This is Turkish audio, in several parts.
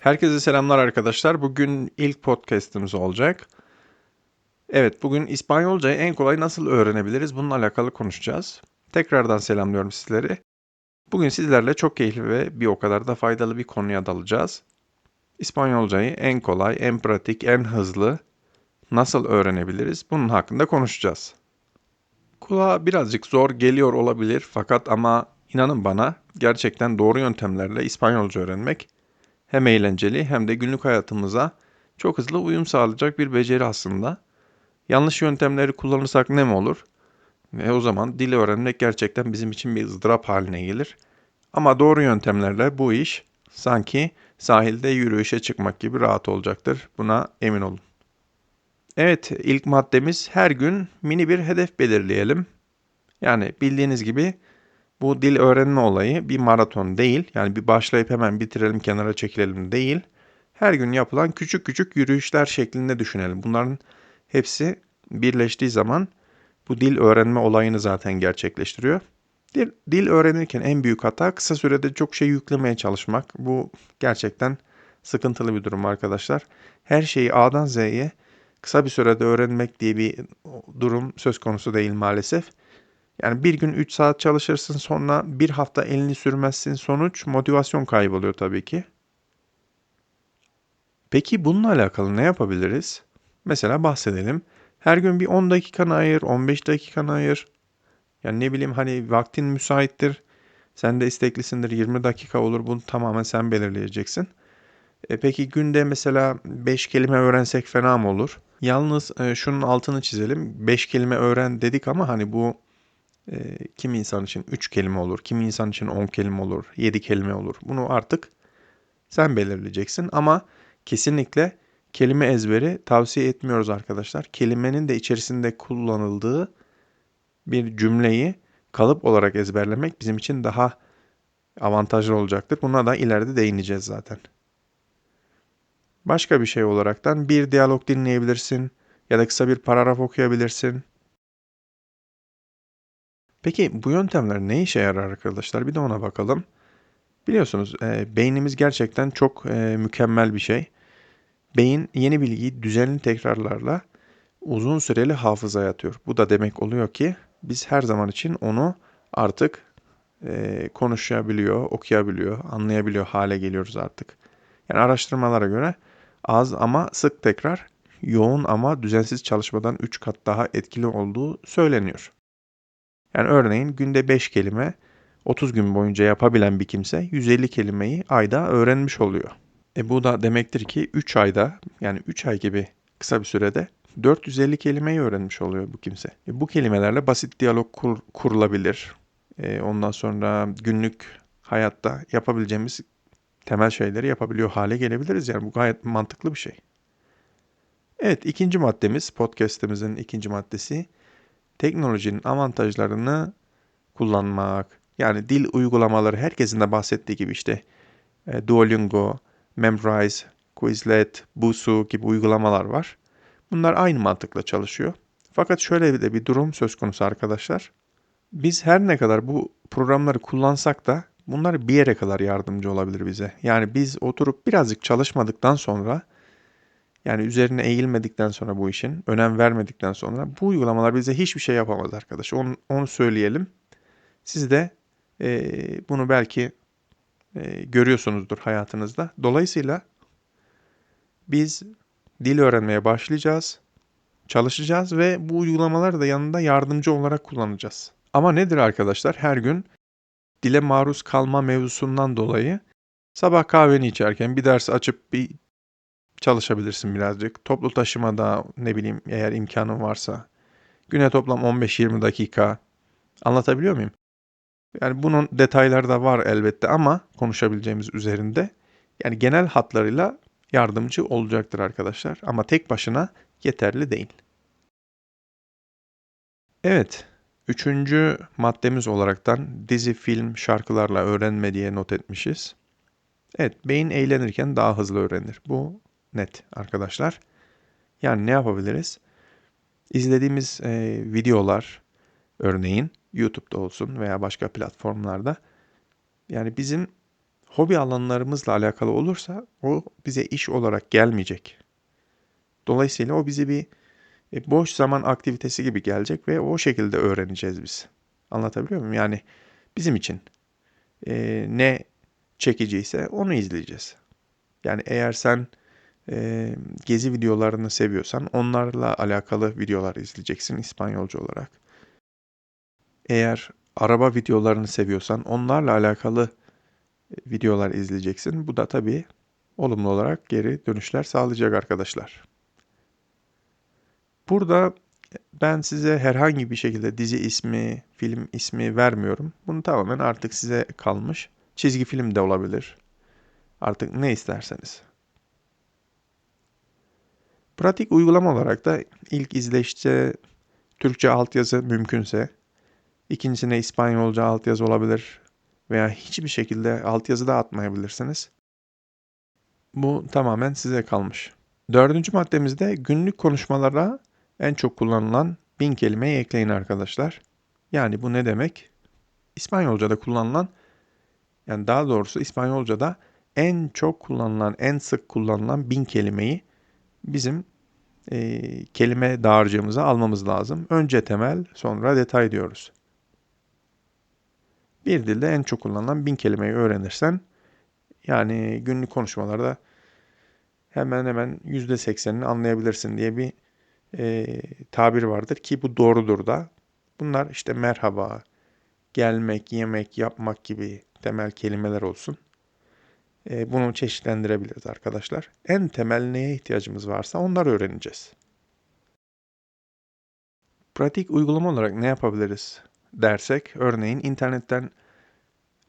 Herkese selamlar arkadaşlar. Bugün ilk podcast'imiz olacak. Evet, bugün İspanyolcayı en kolay nasıl öğrenebiliriz? Bununla alakalı konuşacağız. Tekrardan selamlıyorum sizleri. Bugün sizlerle çok keyifli ve bir o kadar da faydalı bir konuya dalacağız. İspanyolcayı en kolay, en pratik, en hızlı nasıl öğrenebiliriz? Bunun hakkında konuşacağız. Kulağa birazcık zor geliyor olabilir fakat ama inanın bana gerçekten doğru yöntemlerle İspanyolca öğrenmek hem eğlenceli hem de günlük hayatımıza çok hızlı uyum sağlayacak bir beceri aslında. Yanlış yöntemleri kullanırsak ne mi olur? Ve o zaman dili öğrenmek gerçekten bizim için bir ızdırap haline gelir. Ama doğru yöntemlerle bu iş sanki sahilde yürüyüşe çıkmak gibi rahat olacaktır. Buna emin olun. Evet, ilk maddemiz her gün mini bir hedef belirleyelim. Yani bildiğiniz gibi bu dil öğrenme olayı bir maraton değil. Yani bir başlayıp hemen bitirelim kenara çekilelim değil. Her gün yapılan küçük küçük yürüyüşler şeklinde düşünelim. Bunların hepsi birleştiği zaman bu dil öğrenme olayını zaten gerçekleştiriyor. Dil, dil öğrenirken en büyük hata kısa sürede çok şey yüklemeye çalışmak. Bu gerçekten sıkıntılı bir durum arkadaşlar. Her şeyi A'dan Z'ye kısa bir sürede öğrenmek diye bir durum söz konusu değil maalesef. Yani bir gün 3 saat çalışırsın sonra bir hafta elini sürmezsin sonuç motivasyon kayboluyor tabii ki. Peki bununla alakalı ne yapabiliriz? Mesela bahsedelim. Her gün bir 10 dakikanı ayır, 15 dakikanı ayır. Yani ne bileyim hani vaktin müsaittir. Sen de isteklisindir 20 dakika olur bunu tamamen sen belirleyeceksin. E peki günde mesela 5 kelime öğrensek fena mı olur? Yalnız e, şunun altını çizelim. 5 kelime öğren dedik ama hani bu e, kimi insan için 3 kelime olur, kimi insan için 10 kelime olur, 7 kelime olur. Bunu artık sen belirleyeceksin ama kesinlikle kelime ezberi tavsiye etmiyoruz arkadaşlar. Kelimenin de içerisinde kullanıldığı bir cümleyi kalıp olarak ezberlemek bizim için daha avantajlı olacaktır. Buna da ileride değineceğiz zaten. Başka bir şey olaraktan bir diyalog dinleyebilirsin ya da kısa bir paragraf okuyabilirsin. Peki bu yöntemler ne işe yarar arkadaşlar? Bir de ona bakalım. Biliyorsunuz e, beynimiz gerçekten çok e, mükemmel bir şey. Beyin yeni bilgiyi düzenli tekrarlarla uzun süreli hafızaya atıyor. Bu da demek oluyor ki biz her zaman için onu artık e, konuşabiliyor, okuyabiliyor, anlayabiliyor hale geliyoruz artık. Yani araştırmalara göre az ama sık tekrar, yoğun ama düzensiz çalışmadan 3 kat daha etkili olduğu söyleniyor. Yani örneğin günde 5 kelime 30 gün boyunca yapabilen bir kimse 150 kelimeyi ayda öğrenmiş oluyor. E bu da demektir ki 3 ayda yani 3 ay gibi kısa bir sürede 450 kelimeyi öğrenmiş oluyor bu kimse. E bu kelimelerle basit diyalog kur, kurulabilir. E ondan sonra günlük hayatta yapabileceğimiz temel şeyleri yapabiliyor hale gelebiliriz. Yani bu gayet mantıklı bir şey. Evet ikinci maddemiz podcastimizin ikinci maddesi teknolojinin avantajlarını kullanmak. Yani dil uygulamaları herkesin de bahsettiği gibi işte e, Duolingo, Memrise, Quizlet, Busuu gibi uygulamalar var. Bunlar aynı mantıkla çalışıyor. Fakat şöyle de bir durum söz konusu arkadaşlar. Biz her ne kadar bu programları kullansak da bunlar bir yere kadar yardımcı olabilir bize. Yani biz oturup birazcık çalışmadıktan sonra yani üzerine eğilmedikten sonra bu işin, önem vermedikten sonra bu uygulamalar bize hiçbir şey yapamaz arkadaş. Onu, onu söyleyelim. Siz de e, bunu belki e, görüyorsunuzdur hayatınızda. Dolayısıyla biz dil öğrenmeye başlayacağız, çalışacağız ve bu uygulamaları da yanında yardımcı olarak kullanacağız. Ama nedir arkadaşlar? Her gün dile maruz kalma mevzusundan dolayı sabah kahveni içerken bir ders açıp bir çalışabilirsin birazcık. Toplu taşımada ne bileyim eğer imkanın varsa güne toplam 15-20 dakika anlatabiliyor muyum? Yani bunun detayları da var elbette ama konuşabileceğimiz üzerinde. Yani genel hatlarıyla yardımcı olacaktır arkadaşlar ama tek başına yeterli değil. Evet, üçüncü maddemiz olaraktan dizi, film, şarkılarla öğrenme diye not etmişiz. Evet, beyin eğlenirken daha hızlı öğrenir. Bu net arkadaşlar. Yani ne yapabiliriz? İzlediğimiz e, videolar örneğin YouTube'da olsun veya başka platformlarda yani bizim hobi alanlarımızla alakalı olursa o bize iş olarak gelmeyecek. Dolayısıyla o bizi bir e, boş zaman aktivitesi gibi gelecek ve o şekilde öğreneceğiz biz. Anlatabiliyor muyum? Yani bizim için e, ne çekiciyse onu izleyeceğiz. Yani eğer sen gezi videolarını seviyorsan onlarla alakalı videolar izleyeceksin İspanyolca olarak. Eğer araba videolarını seviyorsan onlarla alakalı videolar izleyeceksin. Bu da tabii olumlu olarak geri dönüşler sağlayacak arkadaşlar. Burada ben size herhangi bir şekilde dizi ismi, film ismi vermiyorum. Bunu tamamen artık size kalmış. Çizgi film de olabilir. Artık ne isterseniz. Pratik uygulama olarak da ilk izleyişte Türkçe altyazı mümkünse, ikincisine İspanyolca altyazı olabilir veya hiçbir şekilde altyazı da atmayabilirsiniz. Bu tamamen size kalmış. Dördüncü maddemizde günlük konuşmalara en çok kullanılan bin kelimeyi ekleyin arkadaşlar. Yani bu ne demek? İspanyolca'da kullanılan, yani daha doğrusu İspanyolca'da en çok kullanılan, en sık kullanılan bin kelimeyi bizim e, kelime dağarcığımıza almamız lazım. Önce temel, sonra detay diyoruz. Bir dilde en çok kullanılan bin kelimeyi öğrenirsen, yani günlük konuşmalarda hemen hemen %80'ini anlayabilirsin diye bir e, tabir vardır ki bu doğrudur da. Bunlar işte merhaba, gelmek, yemek, yapmak gibi temel kelimeler olsun. E, bunu çeşitlendirebiliriz arkadaşlar. En temel neye ihtiyacımız varsa onları öğreneceğiz. Pratik uygulama olarak ne yapabiliriz dersek, örneğin internetten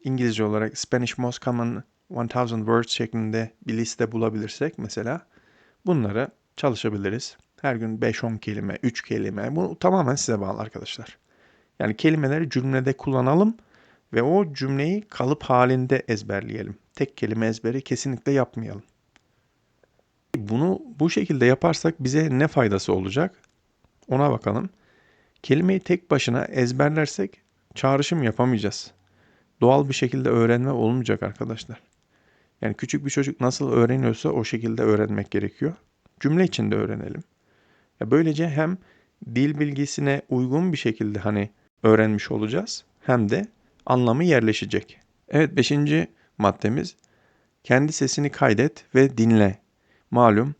İngilizce olarak Spanish Most Common 1000 Words şeklinde bir liste bulabilirsek mesela bunları çalışabiliriz. Her gün 5-10 kelime, 3 kelime. Bu tamamen size bağlı arkadaşlar. Yani kelimeleri cümlede kullanalım ve o cümleyi kalıp halinde ezberleyelim. Tek kelime ezberi kesinlikle yapmayalım. Bunu bu şekilde yaparsak bize ne faydası olacak? Ona bakalım. Kelimeyi tek başına ezberlersek çağrışım yapamayacağız. Doğal bir şekilde öğrenme olmayacak arkadaşlar. Yani küçük bir çocuk nasıl öğreniyorsa o şekilde öğrenmek gerekiyor. Cümle içinde öğrenelim. Ya böylece hem dil bilgisine uygun bir şekilde hani öğrenmiş olacağız hem de anlamı yerleşecek. Evet beşinci maddemiz kendi sesini kaydet ve dinle. Malum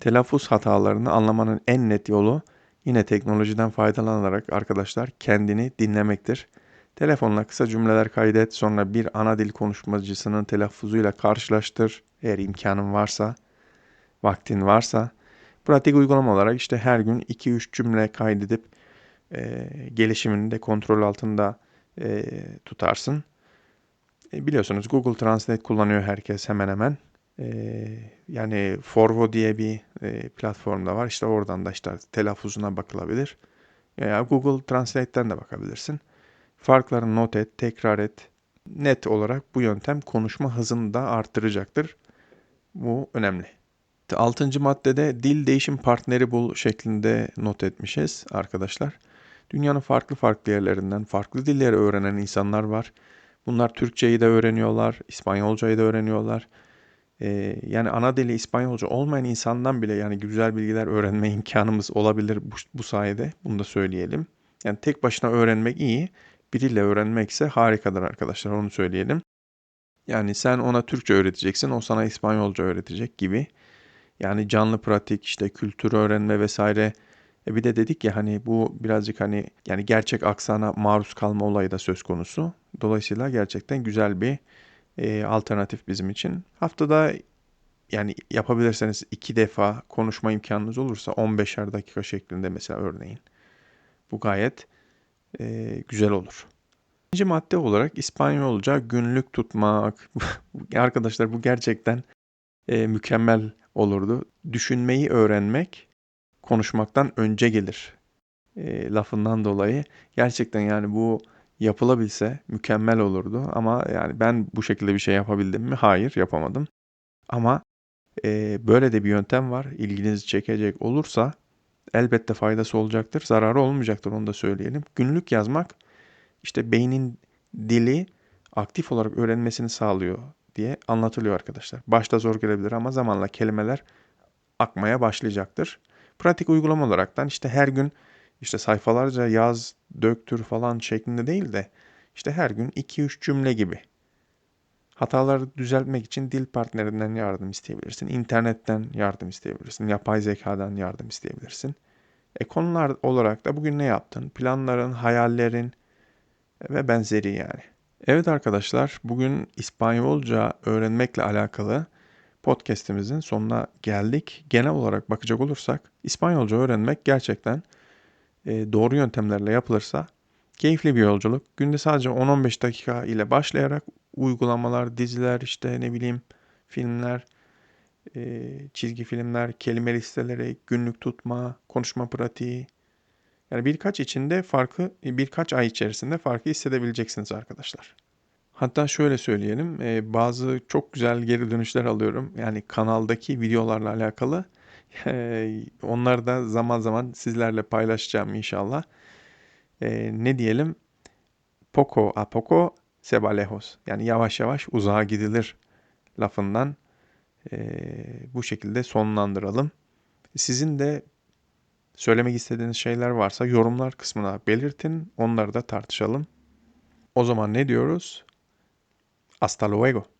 telaffuz hatalarını anlamanın en net yolu yine teknolojiden faydalanarak arkadaşlar kendini dinlemektir. Telefonla kısa cümleler kaydet, sonra bir ana dil konuşmacısının telaffuzuyla karşılaştır eğer imkanın varsa, vaktin varsa. Pratik uygulama olarak işte her gün 2-3 cümle kaydedip e, gelişimini de kontrol altında e, tutarsın. E, biliyorsunuz Google Translate kullanıyor herkes hemen hemen. E, yani Forvo diye bir e, platform var. İşte oradan da işte telaffuzuna bakılabilir. Veya Google Translate'ten de bakabilirsin. Farklarını not et, tekrar et. Net olarak bu yöntem konuşma hızını da arttıracaktır. Bu önemli. Altıncı maddede dil değişim partneri bul şeklinde not etmişiz arkadaşlar. Dünyanın farklı farklı yerlerinden farklı dilleri öğrenen insanlar var. Bunlar Türkçeyi de öğreniyorlar, İspanyolcayı da öğreniyorlar. Ee, yani ana dili İspanyolca olmayan insandan bile yani güzel bilgiler öğrenme imkanımız olabilir bu, bu sayede. Bunu da söyleyelim. Yani tek başına öğrenmek iyi. Biriyle öğrenmek ise harikadır arkadaşlar onu söyleyelim. Yani sen ona Türkçe öğreteceksin, o sana İspanyolca öğretecek gibi. Yani canlı pratik, işte kültür öğrenme vesaire. E bir de dedik ya hani bu birazcık hani yani gerçek aksana maruz kalma olayı da söz konusu. Dolayısıyla gerçekten güzel bir e, alternatif bizim için. Haftada yani yapabilirseniz iki defa konuşma imkanınız olursa 15'er dakika şeklinde mesela örneğin. Bu gayet e, güzel olur. İkinci madde olarak İspanyolca günlük tutmak. Arkadaşlar bu gerçekten e, mükemmel olurdu. Düşünmeyi öğrenmek konuşmaktan önce gelir e, lafından dolayı. Gerçekten yani bu yapılabilse mükemmel olurdu ama yani ben bu şekilde bir şey yapabildim mi? Hayır yapamadım. Ama e, böyle de bir yöntem var. İlginizi çekecek olursa elbette faydası olacaktır. Zararı olmayacaktır onu da söyleyelim. Günlük yazmak işte beynin dili aktif olarak öğrenmesini sağlıyor. diye anlatılıyor arkadaşlar. Başta zor gelebilir ama zamanla kelimeler akmaya başlayacaktır. Pratik uygulama olaraktan işte her gün işte sayfalarca yaz, döktür falan şeklinde değil de işte her gün 2-3 cümle gibi. Hataları düzeltmek için dil partnerinden yardım isteyebilirsin. internetten yardım isteyebilirsin. Yapay zekadan yardım isteyebilirsin. E konular olarak da bugün ne yaptın? Planların, hayallerin ve benzeri yani. Evet arkadaşlar, bugün İspanyolca öğrenmekle alakalı podcast'imizin sonuna geldik. Genel olarak bakacak olursak İspanyolca öğrenmek gerçekten e, doğru yöntemlerle yapılırsa keyifli bir yolculuk. Günde sadece 10-15 dakika ile başlayarak uygulamalar, diziler, işte ne bileyim filmler, e, çizgi filmler, kelime listeleri, günlük tutma, konuşma pratiği. Yani birkaç içinde farkı, birkaç ay içerisinde farkı hissedebileceksiniz arkadaşlar. Hatta şöyle söyleyelim, e, bazı çok güzel geri dönüşler alıyorum. Yani kanaldaki videolarla alakalı. E, onları da zaman zaman sizlerle paylaşacağım inşallah. E, ne diyelim? Poco a poco se lejos. Yani yavaş yavaş uzağa gidilir lafından bu şekilde sonlandıralım. Sizin de söylemek istediğiniz şeyler varsa yorumlar kısmına belirtin. Onları da tartışalım. O zaman ne diyoruz? Hasta luego.